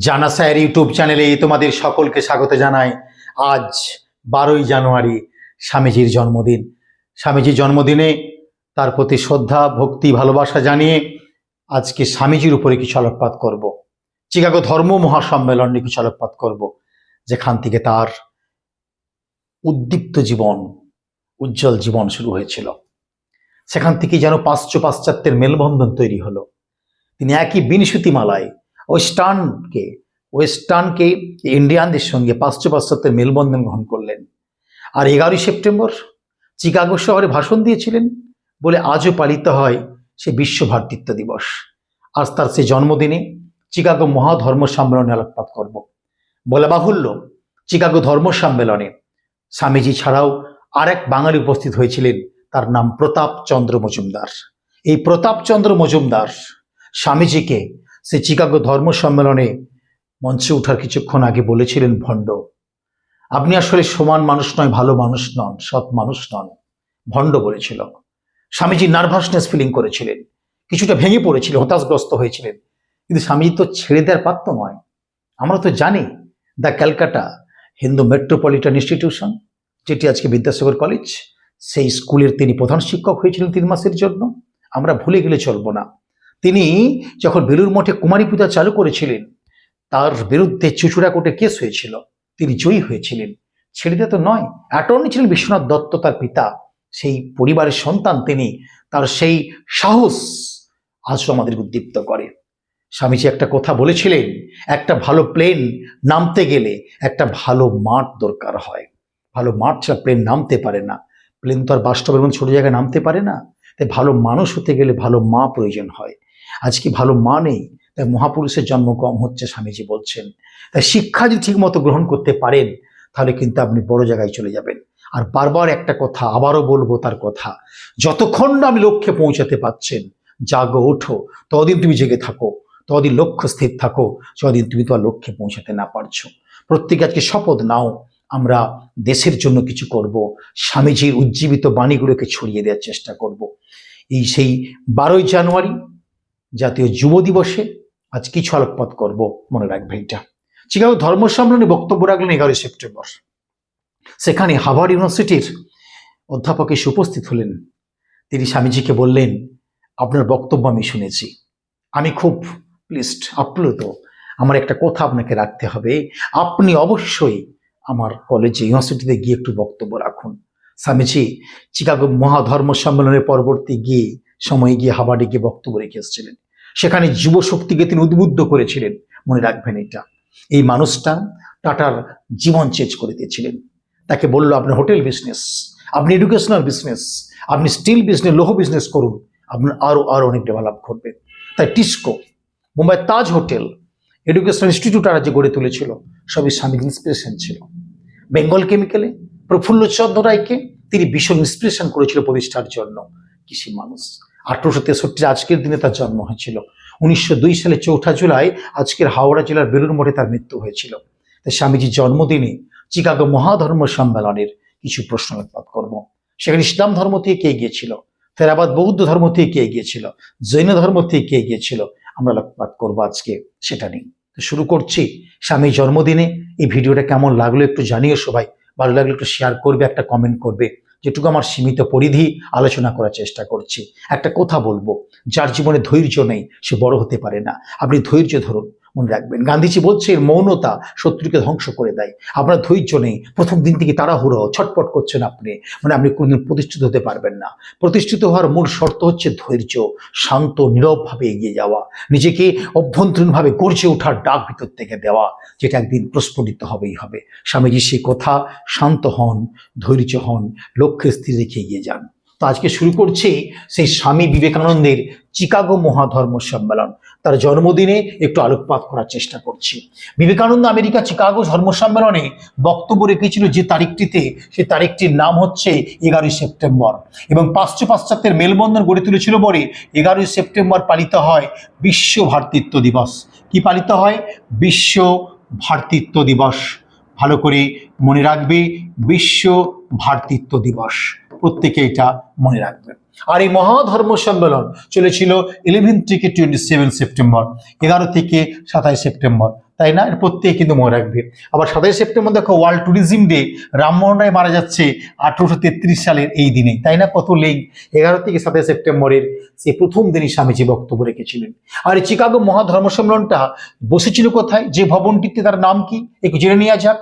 জানা sir YouTube চ্যানেলে তোমাদের সকলকে স্বাগত জানাই। আজ বারোই জানুয়ারি স্বামীজির জন্মদিন। স্বামীজির জন্মদিনে তার প্রতি শ্রদ্ধা, ভক্তি, ভালোবাসা জানিয়ে আজকে স্বামীজির উপরে কিছু আলোকপাত করব? চিকাগো ধর্ম মহাসম্মেলন কিছু আলোকপাত করব? যেখান থেকে তার উদ্দীপ্ত জীবন, উজ্জ্বল জীবন শুরু হয়েছিল। সেখান থেকে যেন পাশ্চ পাশ্চাত্যের মেলবন্ধন তৈরি হলো। তিনি একই বিনশুতিমালায় ওয়েস্টার্নকে ওয়েস্টার্নকে ইন্ডিয়ানদের সঙ্গে পাশ্চ পাশ্চাত্যের মেলবন্ধন গ্রহণ করলেন। আর এগারোই সেপ্টেম্বর চিকাগো শহরে ভাষণ দিয়েছিলেন বলে আজও পালিত হয় সে বিশ্ব দিবস। আজ তার সে জন্মদিনে চিকাগো মহাধর্ম সম্মেলনে আলোকপাত করব। বলে বাহুল্য, চিকাগো ধর্ম সম্মেলনে স্বামীজি ছাড়াও আর এক বাঙালি উপস্থিত হয়েছিলেন, তার নাম প্রতাপ চন্দ্র মজুমদার। এই প্রতাপচন্দ্র মজুমদার স্বামীজিকে সে চিকাগো ধর্ম সম্মেলনে মঞ্চে ওঠার কিছুক্ষণ আগে বলেছিলেন ভণ্ড, আপনি আসলে সমান মানুষ নয়, ভালো মানুষ নন, সৎ মানুষ নন ভণ্ড বলেছিল। স্বামীজি নার্ভাসনেস ফিলিং করেছিলেন, কিছুটা ভেঙে পড়েছিল হতাশগ্রস্ত হয়েছিলেন। কিন্তু স্বামীজি তো ছেড়ে দেওয়ার পাত্র নয়। আমরা তো জানি the Calcutta Hindu metropolitan institution, যেটি আজকে বিদ্যাসাগর কলেজ, সেই স্কুলের তিনি প্রধান শিক্ষক হয়েছিলেন তিন মাসের জন্য। আমরা ভুলে গেলে চলবো না। তিনি যখন বেলুর মঠে কুমারী পূজা চালু করেছিলেন, তার বিরুদ্ধে চুচুড়া কোর্টে কেস হয়েছিল। তিনি জয়ী হয়েছিলেন। ছেড়ে তো নয়, অ্যাটর্নি ছিলেন বিশ্বনাথ দত্ত তার পিতা। সেই পরিবারের সন্তান তিনি, তার সেই সাহস আজও আমাদের উদ্দীপ্ত করে। স্বামীজি একটা কথা বলেছিলেন, একটা ভালো প্লেন নামতে গেলে একটা ভালো মাঠ দরকার হয়। ভালো মাঠ ছাড়া প্লেন নামতে পারে না। প্লেন তো আর বাস্তবের মধ্যে ছোট জায়গায় নামতে পারে না। তাই ভালো মানুষ হতে গেলে ভালো মা প্রয়োজন হয়। আজকে ভালো মা নেই, তাই মহাপুরুষের জন্ম কম হচ্ছে, স্বামীজি বলছেন। তাই শিক্ষা যদি ঠিকমতো গ্রহণ করতে পারেন, তাহলে কিন্তু আপনি বড় জায়গায় চলে যাবেন। আর বারবার একটা কথা, আবারও বলব তার কথা, যতক্ষণ আমি লক্ষ্যে পৌঁছাতে পারছেন, জাগো, ওঠো, ততদিন তুমি জেগে থাকো, ততদিন লক্ষ্য স্থির থাকো, যতদিন তুমি তোমার লক্ষ্যে পৌঁছাতে না পারছ। প্রত্যেকে আজকে শপথ নাও, আমরা দেশের জন্য কিছু করব, স্বামীজির উজ্জীবিত বাণীগুলোকে ছড়িয়ে দেওয়ার চেষ্টা করব। এই সেই বারোই জানুয়ারি জাতীয় যুব দিবসে আজ কিছু আলোকপাত করব, মনে রাখবে এটা চিকাগো ধর্ম সম্মেলনে বক্তব্য রাখলেন এগারোই সেপ্টেম্বর। সেখানে হাভার্ড ইউনিভার্সিটির অধ্যাপক এসে উপস্থিত হলেন। তিনি স্বামীজিকে বললেন, আপনার বক্তব্য আমি শুনেছি। আমি খুব প্লিস্ট আপ্লুত। আমার একটা কথা আপনাকে রাখতে হবে। আপনি অবশ্যই আমার কলেজে, ইউনিভার্সিটিতে গিয়ে একটু বক্তব্য রাখুন। স্বামীজি, চিকাগো মহাধর্ম সম্মেলনের পরবর্তী গিয়ে সময়ে গিয়ে হাবাডে গিয়ে বক্তব্য রেখে এসেছিলেন। সেখানে যুব শক্তিকে তিনি উদ্বুদ্ধ করেছিলেন। মনে রাখবেন এটা। এই মানুষটা টাটার জীবন চেঞ্জ করে দিয়েছিলেন। তাকে বলল আপনার হোটেল বিজনেস আপনি এডুকেশনাল বিজনেস আপনি স্টিল বিজনেস লৌহ বিজনেস করুন। আপনার আরও আরও অনেক ডেভেলপ করবে তাই TISCO Mumbai Taj hotel educational institute আর যে গড়ে তুলেছিল, সবই স্বামীর ইন্সপিরেশন ছিল। বেঙ্গল কেমিক্যালে প্রফুল্ল চন্দ্র রায়কে তিনি ভীষণ ইন্সপিরেশন করেছিল প্রতিষ্ঠার জন্য। কৃষি মানুষ। আঠারোশো তেষট্টির আজকের দিনে তার জন্ম হয়েছিল। উনিশশো দুই সালে চৌঠা জুলাই আজকের হাওড়া জেলার বেলুর মঠে তার মৃত্যু হয়েছিল। তাই স্বামীজির জন্মদিনে চিকাগো মহাধর্ম সম্মেলনের কিছু প্রশ্ন আলোকপাত করব। সেখানে ইসলাম ধর্ম থেকে কে গিয়েছিল? ফেরাবাদ বৌদ্ধ ধর্ম থেকে কে গিয়েছিল? জৈন ধর্ম থেকে কে গিয়েছিল? আমরা আলোকপাত করব আজকে সেটা নিয়ে। তো শুরু করছি স্বামীর জন্মদিনে। এই ভিডিওটা কেমন লাগল একটু জানিও সবাই। ভালো লাগলে একটু শেয়ার করবে, একটা কমেন্ট করবে। যেটুকু আমার সীমিত পরিধি আলোচনা করার চেষ্টা করছি। একটা কথা বলব, যার জীবনে ধৈর্য নেই, সে বড় হতে পারে না। আপনি ধৈর্য ধরুন। মনে রাখবেন। গান্ধীজি বলছেন, মৌনতা শত্রুকে ধ্বংস করে দেয়। আপনার ধৈর্য নেই। প্রথম দিন থেকে তাড়াহুড়ো, ছটপট করছেন আপনি। মানে আপনি কোনোদিন প্রতিষ্ঠিত হতে পারবেন না। প্রতিষ্ঠিত হওয়ার মূল শর্ত হচ্ছে ধৈর্য, শান্ত, নীরবভাবে এগিয়ে যাওয়া। নিজেকে অভ্যন্তরীণভাবে গর্জে ওঠার ডাক ভিতর থেকে দেওয়া, যেটা একদিন প্রস্ফুটিত হবেই হবে। স্বামীজি সে কথা শান্ত হন, ধৈর্য হন, লক্ষ্যে স্থির রেখে এগিয়ে যান। তো আজকে শুরু করছে সেই স্বামী বিবেকানন্দের চিকাগো মহাধর্ম সম্মেলন। তার জন্মদিনে একটু আলোকপাত করার চেষ্টা করছি। বিবেকানন্দ আমেরিকা চিকাগো ধর্ম সম্মেলনে বক্তব্য রেখেছিল যে তারিখটিতে সে তারিখটির নাম হচ্ছে এগারোই সেপ্টেম্বর। এবং পাশ্চ পাশ্চাত্যের মেলবন্ধন গড়ে তুলেছিল বলে এগারোই সেপ্টেম্বর পালিত হয় বিশ্ব ভ্রাতৃত্ব দিবস। কি পালিত হয়? বিশ্ব ভ্রাতৃত্ব দিবস। ভালো করে মনে রাখবে, বিশ্ব ভ্রাতৃত্ব দিবস। প্রত্যেকে এটা মনে রাখবেন। আর এই মহাধর্ম সম্মেলন চলেছিল ইলেভেন থেকে টোয়েন্টি সেভেন সেপ্টেম্বর এগারো থেকে সাতাশ সেপ্টেম্বর তাই না? প্রত্যেকে কিন্তু মনে রাখবে। আবার সাতাশে সেপ্টেম্বর দেখো world tourism day Rammohan Roy মারা যাচ্ছে আঠারোশো তেত্রিশ সালের এই দিনে। তাই না? কত লিঙ্ক এগারো থেকে সাতাশে সেপ্টেম্বরের সে প্রথম দিনই স্বামীজি বক্তব্য রেখেছিলেন। আর এই চিকাগো মহাধর্ম সম্মেলনটা বসেছিল কোথায়? যে ভবনটিতে তার নাম কি? একটু জেনে নেওয়া যাক।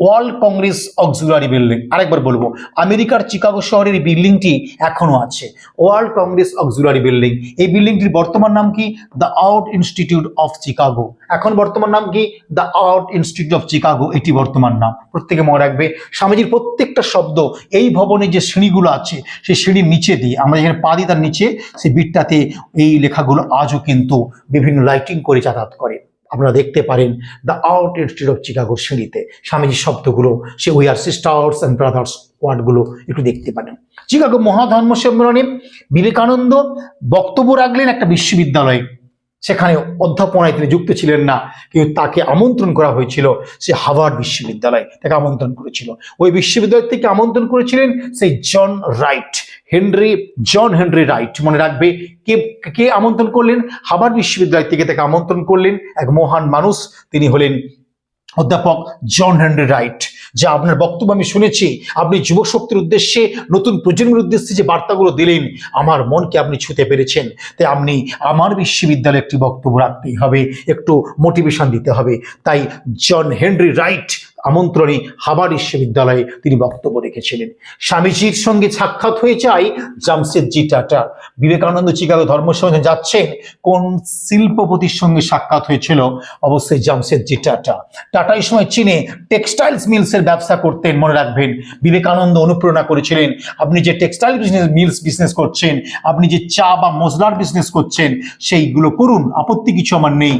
ওয়ার্ল্ড কংগ্রেস অক্সিলারি বিল্ডিং আরেকবার বলব, আমেরিকার চিকাগো শহরের এই বিল্ডিংটি এখনও আছে। ওয়ার্ল্ড কংগ্রেস অক্সিলারি বিল্ডিং এই বিল্ডিংটির বর্তমান নাম কি? The art institute of Chicago এখন বর্তমান নাম কি the art institute of Chicago এটি বর্তমান নাম। প্রত্যেকে মনে রাখবে, স্বামীজির প্রত্যেকটা শব্দ এই ভবনে যে সিঁড়িগুলো আছে, সেই সিঁড়ির নিচে দিয়ে, আমরা যেখানে পা দিই তার নিচে, সেই বিটটাতে এই লেখাগুলো আজও কিন্তু বিভিন্ন লাইটিং করে যাতায়াত করে। আপনারা দেখতে পারেন দ্য আউট ইনস্টিটিউট অফ চিকাগোর সিঁড়িতে স্বামীজির শব্দগুলো, সে we are sisters and brothers ওয়ার্ডগুলো একটু দেখতে পারেন। চিকাগো মহাধর্ম সম্মেলনে বিবেকানন্দ বক্তব্য রাখলেন একটা বিশ্ববিদ্যালয়ে। সেখানে অধ্যাপনায় তিনি যুক্ত ছিলেন না, কিন্তু তাকে আমন্ত্রণ করা হয়েছিল সে হাভার্ড বিশ্ববিদ্যালয়। তাকে আমন্ত্রণ করেছিল। ওই বিশ্ববিদ্যালয় থেকে আমন্ত্রণ করেছিলেন সেই John Wright, Henry, John Henry Wright মনে রাখবে। কে কে আমন্ত্রণ করলেন? হাভার্ড বিশ্ববিদ্যালয় থেকে তাকে আমন্ত্রণ করলেন। এক মহান মানুষ তিনি হলেন অধ্যাপক জন হেনরি রাইট। যা আপনার বক্তব্য আমি শুনেছি, আপনি যুব শক্তির উদ্দেশ্যে, নতুন প্রজন্মের উদ্দেশ্যে যে বার্তাগুলো দিলেন, আমার মনকে আপনি ছুঁতে পেরেছেন। তাই আপনি আমার বিশ্ববিদ্যালয়ে একটি বক্তব্য রাখতেই হবে, একটু মোটিভেশন দিতে হবে। তাই জন হেনরি রাইট আমন্ত্রণে হাবার বিশ্ববিদ্যালয়ে তিনি বক্তব্য রেখেছিলেন। স্বামীজির সঙ্গে সাক্ষাৎ হয়ে যায় জামশেদজি টাটা। বিবেকানন্দ চিকাগো ধর্মসংঘে যাচ্ছেন, কোন শিল্পপতির সঙ্গে সাক্ষাৎ হয়েছিল? অবশ্যই জামশেদজি টাটা। টাটা এই সময় চীনে টেক্সটাইলস মিলসের ব্যবসা করতেন, মনে রাখবেন। বিবেকানন্দ অনুপ্রেরণা করেছিলেন, আপনি যে টেক্সটাইল বিজনেস মিলস বিজনেস করছেন, আপনি যে চা বা মশলার বিজনেস করছেন, সেইগুলো করুন, আপত্তি কিছু আমার নেই।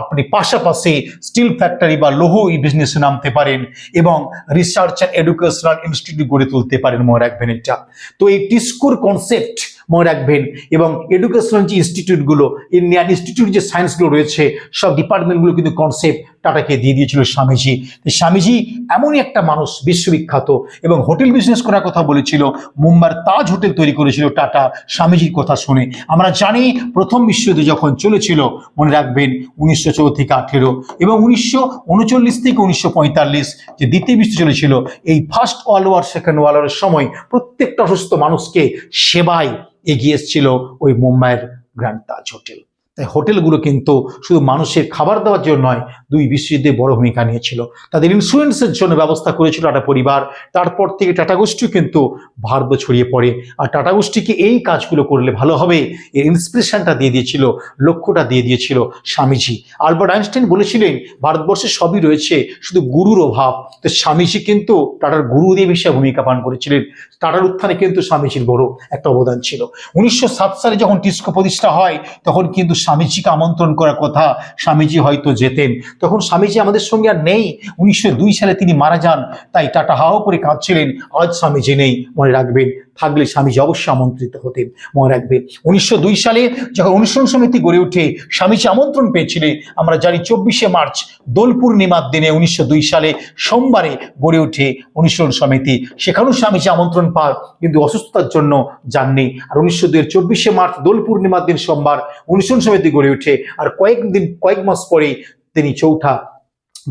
আপনি পাশাপাশি স্টিল ফ্যাক্টরি বা লৌহ এই বিজনেসে নামতে পারেন এবং রিসার্চ অ্যান্ড এডুকেশনাল ইনস্টিটিউট গড়ে তুলতে পারেন, মনে রাখবেন এটা। তো এই টিস্কোর কনসেপ্ট মনে রাখবেন, এবং এডুকেশনাল যে ইনস্টিটিউটগুলো ইন্ডিয়ান ইনস্টিটিউট যে সায়েন্সগুলো রয়েছে, সব ডিপার্টমেন্টগুলো কিন্তু কনসেপ্ট টাটাকে দিয়ে দিয়েছিল স্বামীজি। স্বামীজি এমনই একটা মানুষ বিশ্ববিখ্যাত এবং হোটেল বিজনেস করার কথা বলেছিল মুম্বাইয়ের তাজ হোটেল তৈরি করেছিল টাটা, স্বামীজির কথা শুনে। আমরা জানি প্রথম বিশ্বযুদ্ধ যখন চলেছিল, মনে রাখবেন উনিশশো চৌদ্দ থেকে আঠেরো এবং উনিশশো উনচল্লিশ থেকে উনিশশো পঁয়তাল্লিশ যে দ্বিতীয় বিশ্ব চলেছিল, এই first world war second world ওয়ারের সময় প্রত্যেকটা অসুস্থ মানুষকে সেবায় এগিয়ে এসেছিল ওই মুম্বাইয়ের গ্র্যান্ড তাজ হোটেল। তাই হোটেলগুলো কিন্তু শুধু মানুষের খাবার দেওয়ার জন্য নয়, দুই বিশ্বযুদ্ধে বড় ভূমিকা নিয়েছিল। তাদের ইন্স্যুরেন্সের জন্য ব্যবস্থা করেছিল টাটা পরিবার। তারপর থেকে টাটা গোষ্ঠী কিন্তু ভারত ছড়িয়ে পড়ে। আর টাটা গোষ্ঠীকে এই কাজগুলো করলে ভালো হবে, এর ইন্সপিরেশনটা দিয়ে দিয়েছিল, লক্ষ্যটা দিয়ে দিয়েছিল স্বামীজি। আলবার্ট আইনস্টাইন বলেছিলেন, ভারতবর্ষে সবই রয়েছে শুধু গুরুর অভাব। তো স্বামীজি কিন্তু টাটার গুরু দিয়ে বিষয়ে ভূমিকা পালন করেছিলেন। টাটার উত্থানে কিন্তু স্বামীজির বড় একটা অবদান ছিল। উনিশশো সাত সালে যখন টিস্কো প্রতিষ্ঠা হয়, তখন কিন্তু স্বামীজিকে আমন্ত্রণ করার কথা স্বামীজি হয়তো যেতেন। তখন স্বামীজি আমাদের সঙ্গে আর নেই। উনিশশো দুই সালে তিনি মারা যান। তাই টাটা হাও করে কাঁদছিলেন। আজ স্বামীজি নেই, মনে রাখবেন। থাকলে স্বামীজি অবশ্যই আমন্ত্রিত হতেন। মনে রাখবে, উনিশশো দুই সালে যখন অনুসরণ সমিতি গড়ে ওঠে, স্বামীজি আমন্ত্রণ পেয়েছিলেন, আমরা জানি চব্বিশে মার্চ দোল পূর্ণিমার দিনে উনিশশো দুই সালে সোমবারে গড়ে ওঠে অনুসরণ সমিতি। সেখানেও স্বামীজি আমন্ত্রণ পান, কিন্তু অসুস্থতার জন্য যাননি। আর উনিশশো দুই চব্বিশে মার্চ দোল পূর্ণিমার দিন সোমবার অনুসরণ সমিতি গড়ে ওঠে, আর কয়েকদিন, কয়েক মাস পরে তিনি চৌঠা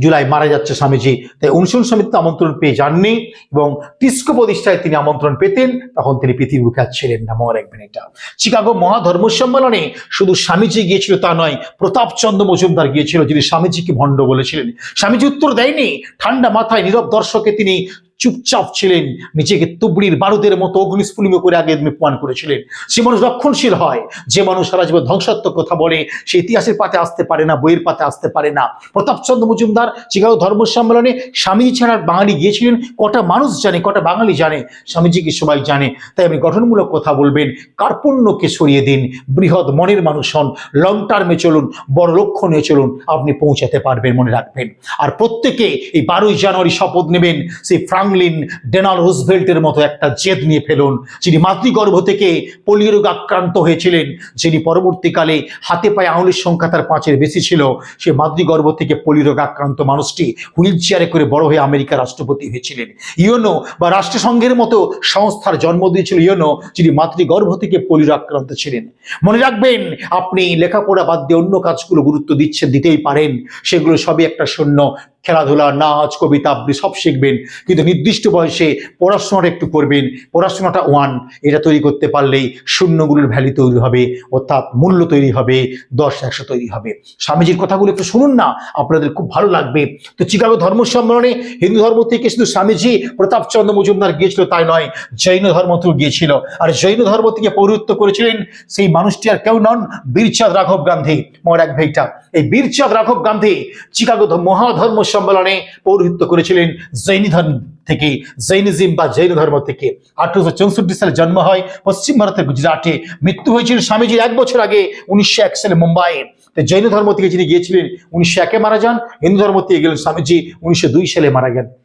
জুলাই মারা যাচ্ছে স্বামীজি। তাই অনুশীলন সমিতিতে আমন্ত্রণ পেয়ে যাননি এবং টিস্কো প্রতিষ্ঠায় তিনি আমন্ত্রণ পেতেন। তখন তিনি পৃথিবীর মুখে ছিলেন না। মনে রাখবেন এটা। শিকাগো মহাধর্ম সম্মেলনে শুধু স্বামীজি গিয়েছিল তা নয়, প্রতাপচন্দ্র মজুমদার গিয়েছিল, যিনি স্বামীজিকে ভণ্ড বলেছিলেন। স্বামীজি উত্তর দেয়নি। ঠান্ডা মাথায় নীরব দর্শকে তিনি চুপচাপ ছিলেন। নিজেকে তুবড়ির বারুদের মতো অগ্নিস্ফুলিঙ্গ করে আগে প্রমাণ করেছিলেন। সে মানুষ রক্ষণশীল হয়। যে মানুষ সারা জীবন ধ্বংসাত্মক কথা বলে, সে ইতিহাসের পাতে আসতে পারে না, বইয়ের পাতে আসতে পারে না। প্রতাপচন্দ্র মজুমদার চিকাগো ধর্ম সম্মেলনে স্বামীজি ছাড়া বাঙালি গিয়েছিলেন। কটা মানুষ জানে, কটা বাঙালি জানে? স্বামীজিকে সবাই জানে? তাই আপনি গঠনমূলক কথা বলবেন। কার্পণ্যকে সরিয়ে দিন। বৃহৎ মনের মানুষ হন। লং টার্মে চলুন, বড় লক্ষ্য নিয়ে চলুন, আপনি পৌঁছাতে পারবেন মনে রাখবেন। আর প্রত্যেকে এই বারোই জানুয়ারি শপথ নেবেন। সেই ফ্রাঙ্ক ফ্রাঙ্কলিন ডেনাল রুজভেল্টের মতো একটা জেদ নিয়ে ফেলুন, যিনি মাতৃগর্ভ থেকে পোলিও রোগ আক্রান্ত হয়েছিলেন, যিনি পরবর্তীকালে হাতে পায়ে আঙুলের সংখ্যা তার পাঁচের বেশি ছিল, সে মাতৃগর্ভ থেকে পোলিও রোগ আক্রান্ত মানুষটি হুইল চেয়ারে করে বড় হয়ে আমেরিকার রাষ্ট্রপতি হয়েছিলেন। ইউনো বা রাষ্ট্রসংঘের মতো সংস্থার জন্ম দিয়েছিল ইউনো যিনি মাতৃগর্ভ থেকে পোলিও আক্রান্ত ছিলেন। মনে রাখবেন, আপনি লেখাপড়া বাদ দিয়ে অন্য কাজগুলো গুরুত্ব দিচ্ছেন, দিতেই পারেন, সেগুলো সবই একটা শূন্য খেলাধুলা, নাচ, কবিতা আবৃত্তি সব শিখবেন। কিন্তু নির্দিষ্ট বয়সে পড়াশোনাটা একটু করবেন। পড়াশোনাটা ওয়ান এটা তৈরি করতে পারলেই শূন্যগুলোর ভ্যালু তৈরি হবে, অর্থাৎ মূল্য তৈরি হবে, দশ, একশো তৈরি হবে। স্বামীজির কথাগুলো একটু শুনুন না, আপনাদের খুব ভালো লাগবে। তো চিকাগো ধর্ম সম্মেলনে হিন্দু ধর্ম থেকে শুধু স্বামীজি, প্রতাপচন্দ্র মজুমদার গিয়েছিল তাই নয়, জৈন ধর্ম থেকেও গিয়েছিল। আর জৈন ধর্ম থেকে পৌরত্ব করেছিলেন সেই মানুষটি আর কেউ নন, বীরচাঁদ রাঘব গান্ধী। এক ভাইটা এই বীরচাঁদ রাঘব গান্ধী, চিকাগো মহাধর্ম সম্মেলনে পৌরোহিত্য করেছিলেন জৈন ধর্ম থেকে, জৈনিজিম বা জৈন ধর্ম থেকে। আঠারোশো চৌষট্টি সালে জন্ম হয় পশ্চিম ভারতের গুজরাটে। মৃত্যু হয়েছিল স্বামীজির এক বছর আগে, উনিশশো এক সালে মুম্বাইয়ে। জৈন ধর্ম থেকে যিনি গিয়েছিলেন, উনিশশো একে মারা যান। হিন্দু ধর্ম থেকে গেলেন স্বামীজি, উনিশশো দুই সালে মারা গেলেন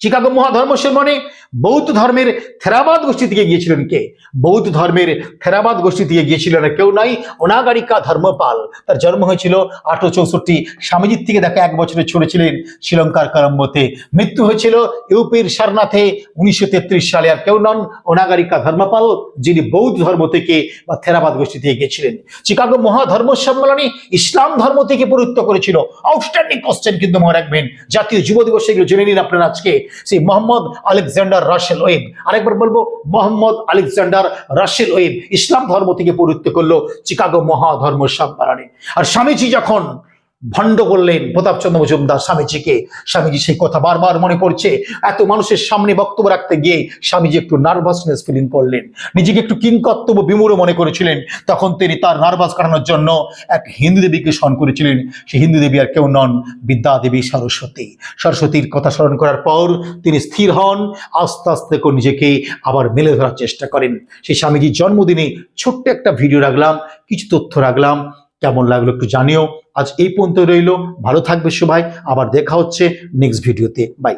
চিকাগো মহাধর্ম সম্মানে বৌদ্ধ ধর্মের থেরাবাদ গোষ্ঠী থেকে গিয়েছিলেন কে? বৌদ্ধ ধর্মের থেরাবাদ গোষ্ঠী থেকে গিয়েছিলেন কেউ নাই, অনাগারিকা ধর্মপাল। তার জন্ম হয়েছিল আঠারো চৌষট্টি। স্বামীজির থেকে দেখা এক বছরে ছড়েছিলেন শ্রীলঙ্কার কলম্বোতে মৃত্যু হয়েছিল ইউপির সারনাথে উনিশশো তেত্রিশ সালে। আর কেউ নন, অনাগারিকা ধর্মপাল, যিনি বৌদ্ধ ধর্ম থেকে বা থেরাবাদ গোষ্ঠী থেকে গিয়েছিলেন। চিকাগো মহাধর্ম সম্মেলনে ইসলাম ধর্ম থেকে পরিত্য করেছিল। আউটস্ট্যান্ডিং কোশ্চেন কিন্তু মনে রাখবেন। জাতীয় যুব দিবসে এগুলো জেনে নিন আপনারা আজকে। সেই মোহাম্মদ আলেকজান্ডার রাশেল ওয়েব। আরেকবার বলব, মোহাম্মদ আলেকজান্ডার রাশেল ওয়েব ইসলাম ধর্ম থেকে পরিত্য করল চিকাগো মহাধর্ম সম্মেলনে আর স্বামীজি যখন ভণ্ড করলেন প্রতাপচন্দ্র মজুমদার স্বামীজিকে। স্বামীজি সেই কথা বারবার মনে পড়ছে। এত মানুষের সামনে বক্তব্য রাখতে গিয়ে স্বামীজি একটু নার্ভাসনেস ফিলিং করলেন। নিজেকে একটু কিংকর্তব্য বিমূঢ় মনে করেছিলেন। তখন তিনি তার নার্ভাস কাটানোর জন্য এক হিন্দু দেবীকে স্মরণ করেছিলেন। সেই হিন্দু দেবী আর কেউ নন, বিদ্যা দেবী সরস্বতী। সরস্বতীর কথা স্মরণ করার পর তিনি স্থির হন। আস্তে আস্তে করে নিজেকে আবার মেলে ধরার চেষ্টা করেন। সেই স্বামীজির জন্মদিনে ছোট্ট একটা ভিডিও রাখলাম। কিছু তথ্য রাখলাম। কেমন লাগল একটু জানিও। আজ এই পর্যন্ত রইল। ভালো থাকবে সবাই। আবার দেখা হচ্ছে নেক্সট ভিডিওতে বাই